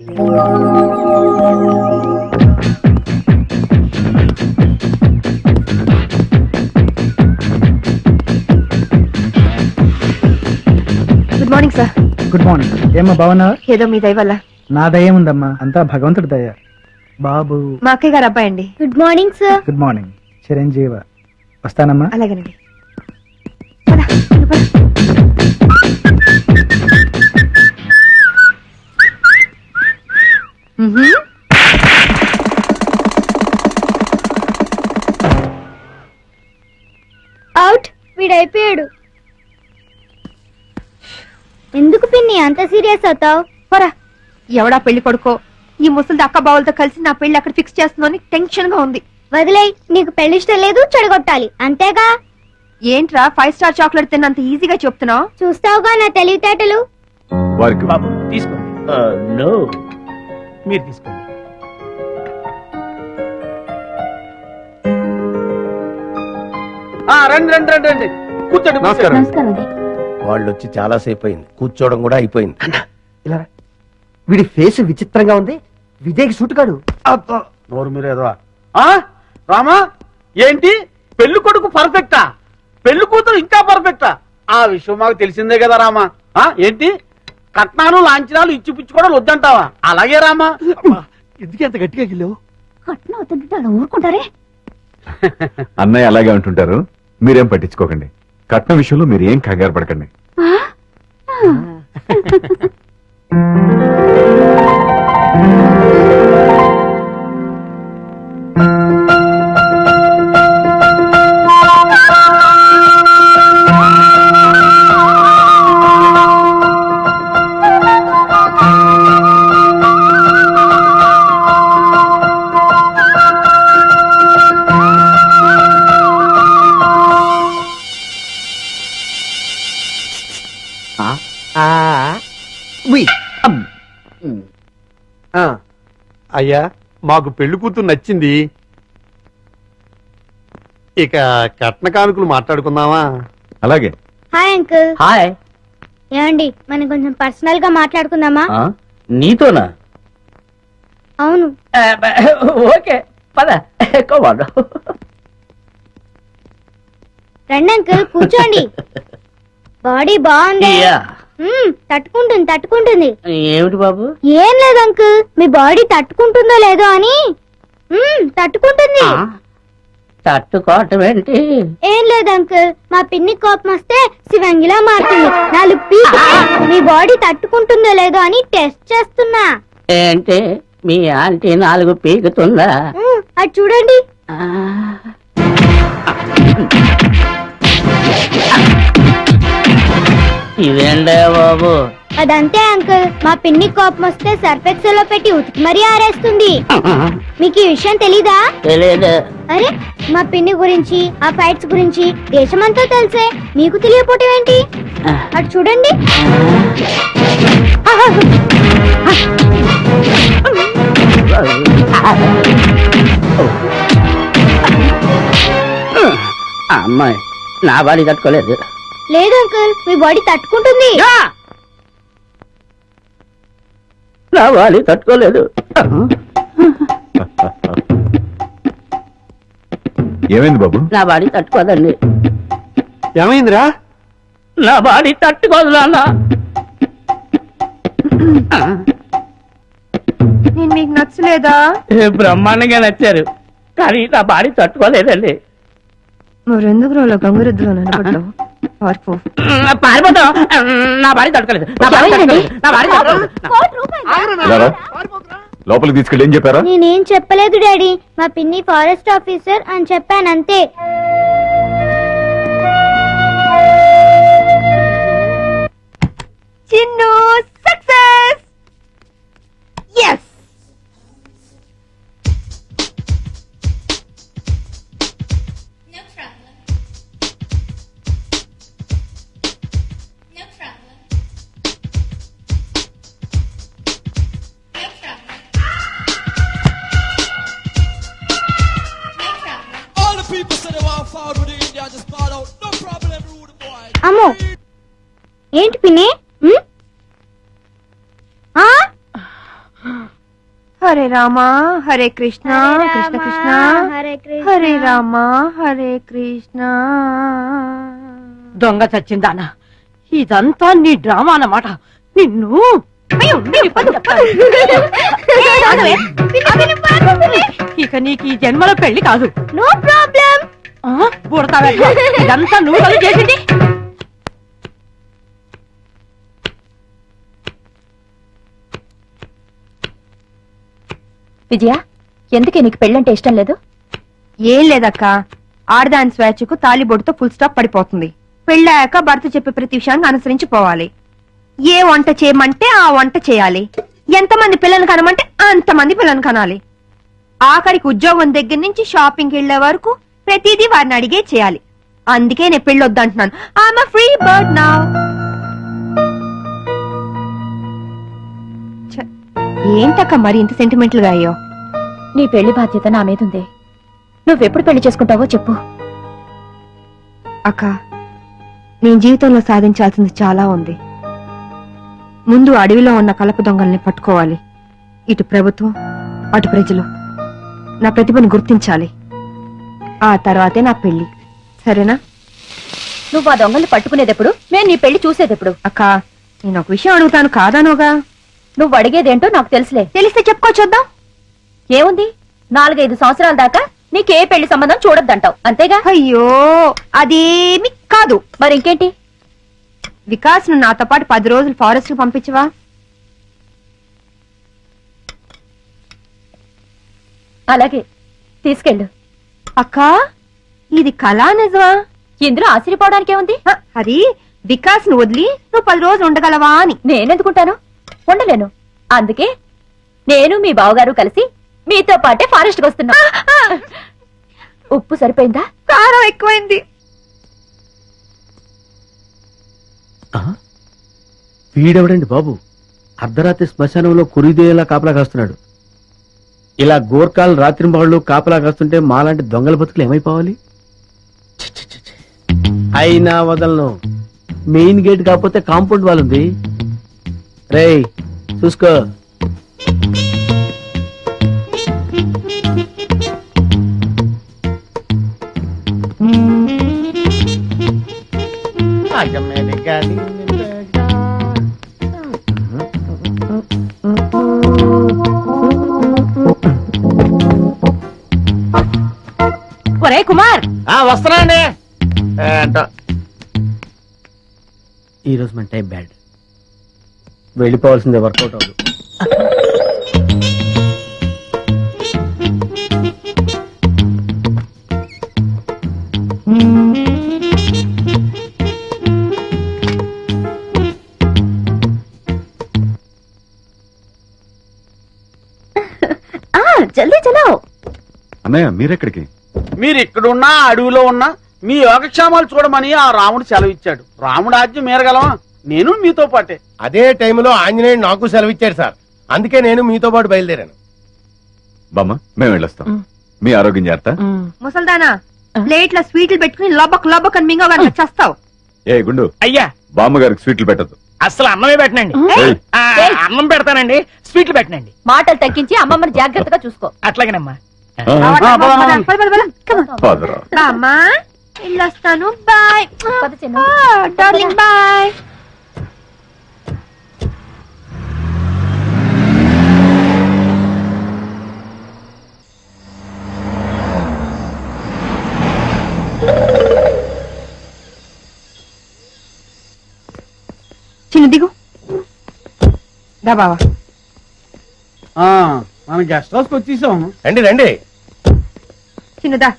Good morning sir good morning ఏమ్మా బాగున్నావా? ఏదో మీ దయ వల్ల. నా దయ ఉందమ్మా. అంతా భగవంతుడి దయ. బాబు. మా అక్కయ్య గారు అబ్బాయి అండి good morning sir good morning Chiranjeeva. వస్తానమ్మా. అలాగేనండి. పద, పద. మ్హూ. అవుట్. వీడైపోయాడు. ఎందుకు పిన్ని అంత సీరియస్ అవుతావు? పోరా. ఎవడా పెళ్ళి కొడుకో? ఈ ముసలి అక్క బావులతో కలిసి నా పెళ్ళి అక్కడ ఫిక్స్ చేస్తుందని టెన్షన్గా ఉంది. వదిలేయ్ నీకు పెళ్ళి ఇష్టం లేదు చెడగొట్టాలి. అంతేగా? ఏంట్రా ఫైవ్ స్టార్ చాక్లెట్ తిన్నంత ఈజీగా చెప్తున్నావు? చూస్తావుగా నా తెలివితేటలు? వారికి బాబు తీసుకోండి. నో. మీరు తీసుకోండి. ఆ, రండి రండి రండి రండి. కూర్చోండి నమస్కారం. వాళ్ళు వచ్చి చాలా సేపు అయింది. కూర్చోవడం కూడా అయిపోయింది. ఇలా రా. వీడి ఫేస్ విచిత్రంగా ఉంది. విజయ్కి సూట్ కాడు. అబ్బా, నోరు మీరేదో. ఆ రామా ఏంటి? పెళ్ళి కొడుకు పర్ఫెక్టా? పెళ్ళి కూతురు ఇంకా పర్ఫెక్టా? ఆ విషయం మాకు తెలిసిందే కదా రామా. ఆ ఏంటి? కట్నాలు లాంఛనాలు ఇచ్చి పుచ్చుకోవడం వద్దంటావా? అలాగే రామా. ఎందుకు ఎంత గట్టిగా గిల్లావు? కట్నం అలా ఊరుకుంటారే? అన్నయ్య అలాగే అంటుంటారు మీరేం పట్టించుకోకండి. కట్నం విషయంలో మీరు ఏం కంగారు పడకండి. అయ్యా మాకు పెళ్ళి కూతురు నచ్చింది. ఇక కట్న కానుకలు మాట్లాడుకుందామా? అలాగే. Hi uncle. హాయ్. ఏమండి మనం కొంచెం పర్సనల్గా మాట్లాడుకుందామా నీతోనా? అవును. ఓకే పద కోవాడు రండి అంకుల్ కూర్చోండి. బాడీ బాగుంది. తట్టుకుంటుంది తట్టుకుంటుంది. ఏమిటి బాబు? ఏం లేదు అంకుల్. మీ బాడీ తట్టుకుంటుందో లేదో అని. తట్టుకుంటుంది. తట్టుకోవటం ఏంటి? ఏం లేదు అంకుల్. మా పిన్ని కోపం వస్తే శివంగిలా మారుతుంది. నాలుగు పీకి మీ బాడీ తట్టుకుంటుందో లేదో అని టెస్ట్ చేస్తున్నా. ఏంటి? మీ ఆంటీ నాలుగు పీకుతుందా? అది చూడండి. ఇదేంటే బాబు? అదంతే అంకుల్. మా పిన్ని కోపం వస్తే సర్ఫెక్సల్లో పెట్టి ఉతికి మరీ ఆరేస్తుంది. మీకు ఈ విషయం తెలీదా? తెలియదు అరే మా పిన్ని గురించి ఆ ఫైట్స్ గురించి దేశమంతా తెలిసే. మీకు తెలియపోవటం ఏంటి? అటు చూడండి. అమ్మాయి నా బాడీ తట్టుకోలేదు లేదు అంకుల్. మీ బాడీ తట్టుకుంటుంది. నా బాడీ తట్టుకోలేదు. ఏమైంది బాబు? నా బాడీ తట్టుకోదండి. ఏమైందిరా? నా బాడీ తట్టుకోదు నాన్న. నేను మీకు నచ్చలేదా? బ్రహ్మాండంగా నచ్చారు. కానీ నా బాడీ తట్టుకోలేదండి. మరెందుకు రోజులో గంగురుద్దులో నిలబడ్డావు పార్పు. పారిపోతాం నా బాడీ తట్టుకోలేదు. నా బాడీ తట్టుకోలేదు. నా బాడీ తట్టుకోలేదు. ఇలా రా. లోపలికి తీసుకెళ్ళి ఏం చెప్పారా? నేనేం చెప్పలేదు డాడీ. మా పిన్ని ఫారెస్ట్ ఆఫీసర్ అని చెప్పానంతే. హరే రామ హరే కృష్ణ కృష్ణ కృష్ణ. హరే రామ హరే కృష్ణ. దొంగ చచ్చిందానా ఇదంతా నీ డ్రామా అన్నమాట. నిన్ను. ఇక నీకు ఈ జన్మలో పెళ్ళి కాదు. No problem. ఇదంతా నువ్వు చేసింది? విజయ ఎందుకే నీకు పెళ్ళంటే ఇష్టం లేదు? ఏం లేదక్క. ఆడదాని స్వేచ్ఛకు తాలిబొడితో ఫుల్ స్టాప్ పడిపోతుంది. పెళ్ళాక భర్త చెప్పే ప్రతి విషయాన్ని అనుసరించి పోవాలి ఏ వంట చేయమంటే ఆ వంట చేయాలి. ఎంతమంది పిల్లలు కనమంటే అంతమంది పిల్లలు కనాలి. ఆఖరికి ఉద్యోగం దగ్గర నుంచి షాపింగ్కి వెళ్ళే వరకు ప్రతిదీ వారిని అడిగే చేయాలి. అందుకే నేను పెళ్ళొద్దంటున్నాను. ఐఎమ్ ఫ్రీ బర్డ్ నా ఏంటక్క మరి ఇంత సెంటిమెంటల్గా అయ్యో? నీ పెళ్ళి బాధ్యత నా మీదుంది. నువ్వెప్పుడు పెళ్ళి చేసుకుంటావో చెప్పు. అక్క నేను జీవితంలో సాధించాల్సింది చాలా ఉంది. ముందు అడవిలో ఉన్న కలప దొంగల్ని పట్టుకోవాలి. ఇటు ప్రభుత్వం అటు ప్రజలు. నా ప్రతిభను గుర్తించాలి. ఆ తర్వాతే నా పెళ్ళి. సరేనా? నువ్వు ఆ దొంగల్ని పట్టుకునేదెప్పుడు? మేము నీ పెళ్ళి చూసేదెప్పుడు? అక్క నేను ఒక విషయం అడుగుతాను కాదానోగా? నువ్వు అడిగేదేంటో నాకు తెలుసులే. తెలిస్తే చెప్పుకో చూద్దాం. ఏముంది? నాలుగైదు సంవత్సరాల దాకా నీకే పెళ్ళి సంబంధం చూడొద్దంటావు. అంతేగా? అయ్యో అదేమి కాదు. మరి ఇంకేంటి? వికాస్ను నాతో పాటు పది రోజులు ఫారెస్ట్కి పంపించవా? అలాగే తీసుకెళ్ళు. అక్క ఇది కళా నిజమా? ఇందులో ఆశ్చర్యపోవడానికి ఏముంది హ, అది వికాస్ను వదిలి నువ్వు పది రోజులు ఉండగలవా అని. నేనెందుకుంటాను? ఉండలేను. అందుకే నేను మీ బావగారు కలిసి మీతో పాటే ఫారెస్ట్ వస్తున్నా. ఉప్పు సరిపోయిందా? కారం ఎక్కువైంది. వీడెవడండి బాబు? అర్ధరాత్రి శ్మశానంలో కురిదేలా కాపలా కాస్తున్నాడు. ఇలా గోర్ఖాలు రాత్రి బాళ్ళు కాపలా కాస్తుంటే మాలాంటి దొంగల బతుకులు ఏమైపోవాలి. అయినా వదలను. మెయిన్ గేట్ కాకపోతే కాంపౌండ్ వాల్ ఉంది రేయ్ చూసుకో. ఒరే కుమార్! వస్తున్నాండి ఈ రోజు మన టైం బ్యాడ్. వెళ్ళిపోవాల్సిందే వర్కౌట్ అవ్వదు. ఆ జల్దీ చలో అన్నయ్య మీరెక్కడికి? మీరు ఇక్కడున్నా అడవిలో ఉన్నా మీ యోగక్షేమాలు చూడమని ఆ రాముడు సెలవిచ్చాడు. రాముడు ఆజ్ఞ మేరగలమా? నేను మీతో పాటే. అదే టైంలో ఆంజనేయుడు నాకు సెలవిచ్చాడు సార్. అందుకే నేను మీతో పాటు బయలుదేరాను. బామ్మ మేము వెళ్ళొస్తాం. మీ ఆరోగ్యం జాగ్రత్త. ముసల్దానా ప్లేట్ల స్వీట్లు పెట్టుకుని లోబక్ లోబక్ అని మింగ చేస్తావు ఏ గుండు. అయ్యా. బామ్మ గారికి స్వీట్లు పెట్టద్దు. అసలు అన్నమే పెట్టనండి. ఏయ్, ఆ, అన్నం పెడతానండి స్వీట్లు పెట్టనండి. మాటలు తగ్గించి అమ్మమ్మని జాగ్రత్తగా చూసుకో. అట్లాగేనమ్మా. పదరా. బామ్మా వెళ్ళొస్తాను. బాయ్. పద చిన్న. Darling bye. దా బావా. మన గెస్ట్ హౌస్ వచ్చేసాము. రండి రండి. చిన్నదా.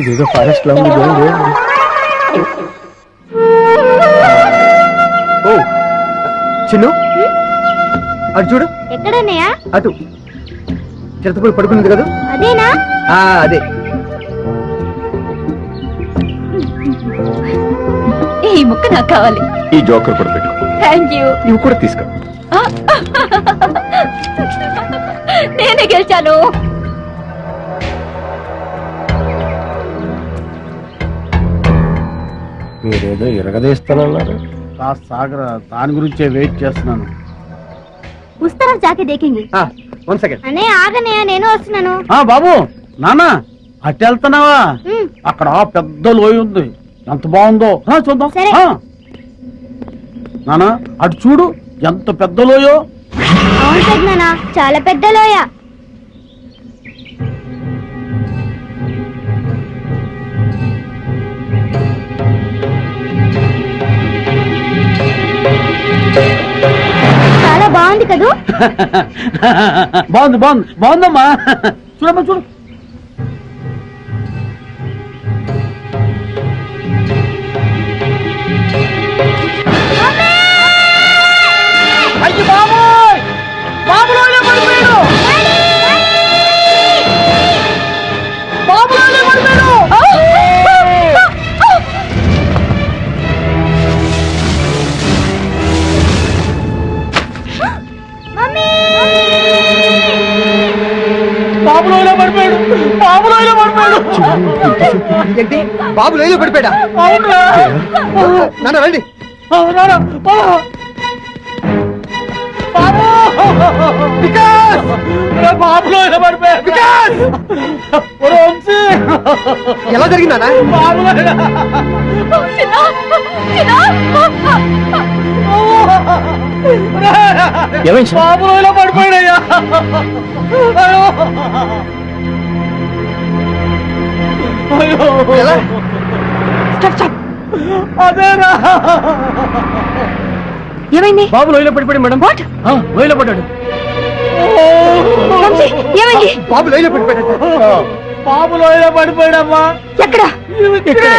ఇదేదో ఫారెస్ట్లో ఉంది. ఓ చిన్ను. అటు చూడు. ఎక్కడన్నయ్యా అటు. చిరతపూడి పడుకుంది కదా? అదేనా? ఆ, అదే. ఈ ముక్క నాకు కావాలి. ఈ జోకర్ కూడా పెట్టు. థ్యాంక్ యూ ఇవి కూడా తీసుకో. నేనే గెలిచాను. మీరేదో ఇరగదీస్తానన్నారు. కాస్త సాగర దాని గురించే వెయిట్ చేస్తున్నాను. ఉస్తారా జాకే దేకింగి వన్ సెకండ్ అనే ఆగనే నేను వస్తున్నాను. ఆ బాబు నాన్న అటు వెళ్తున్నావా? ఉమ్, అక్కడ పెద్ద లోయ ఉంది. ఎంత బాగుందో. చూద్దాం. సరే. ఆ. నాన్న అటు చూడు ఎంత పెద్ద లోయో. అవును పెద్దనా చాలా పెద్ద లోయ. బాగుంది బాగుంది. బాగుంది బాగుందమ్మా. చూడమ్మా చూడు. ఏంటి? బాబు లైలో నాన్న రండి. ఎలా జరిగిందా ఏమైంది సార్? బాబులోనే పడిపోయాడయ్యా? అదేరా. ఏమైంది? బాబు లోయలో పడిపోయాడు మేడం. వాట్ లోయలో పడ్డాడు. ఏమైంది? బాబు లైలో పడిపోయాడు బాబులో ఇలా పడిపోయాడమ్మా. ఎక్కడ? ఇక్కడే.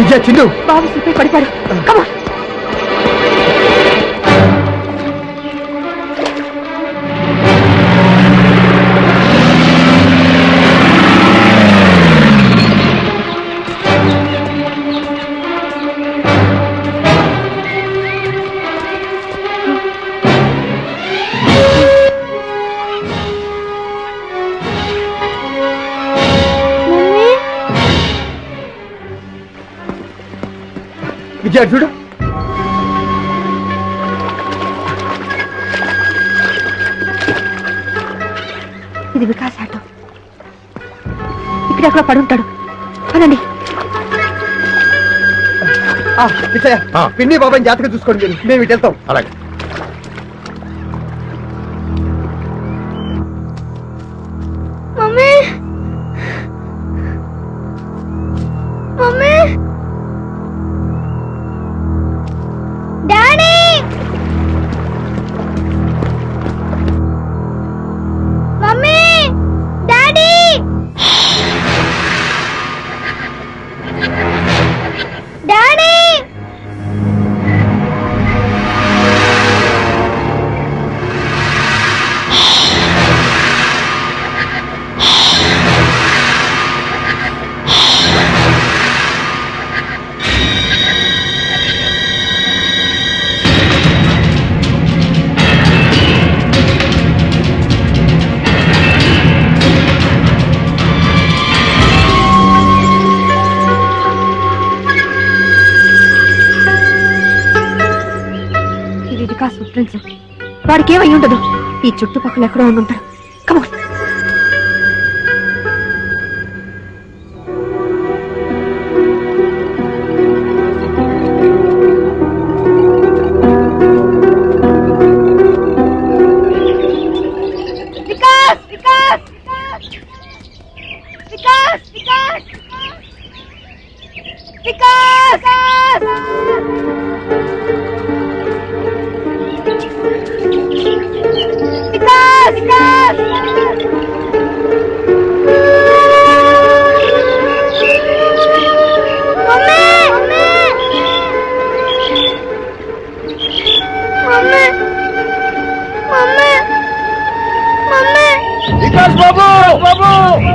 విజయ చిన్ను బాబు సిప్పై అటు చూడు ఇది వికాస్ ఆటో. ఇక్కడెక్కడ పడుంటాడు పదండి. ఆ, విజయ ఆ. పిన్ని బాబాయ్ జాతకం చూసుకోండి మీరు. మేము ఇటు వెళ్తాం. అలాగే. వికాస్ ఫుట్ వాడికి ఏమై ఉండదు. ఈ చుట్టుపక్కల ఎక్కడో ఉండి ఉంటాడు కమోన్ వికాస్ వికాస్ Oh!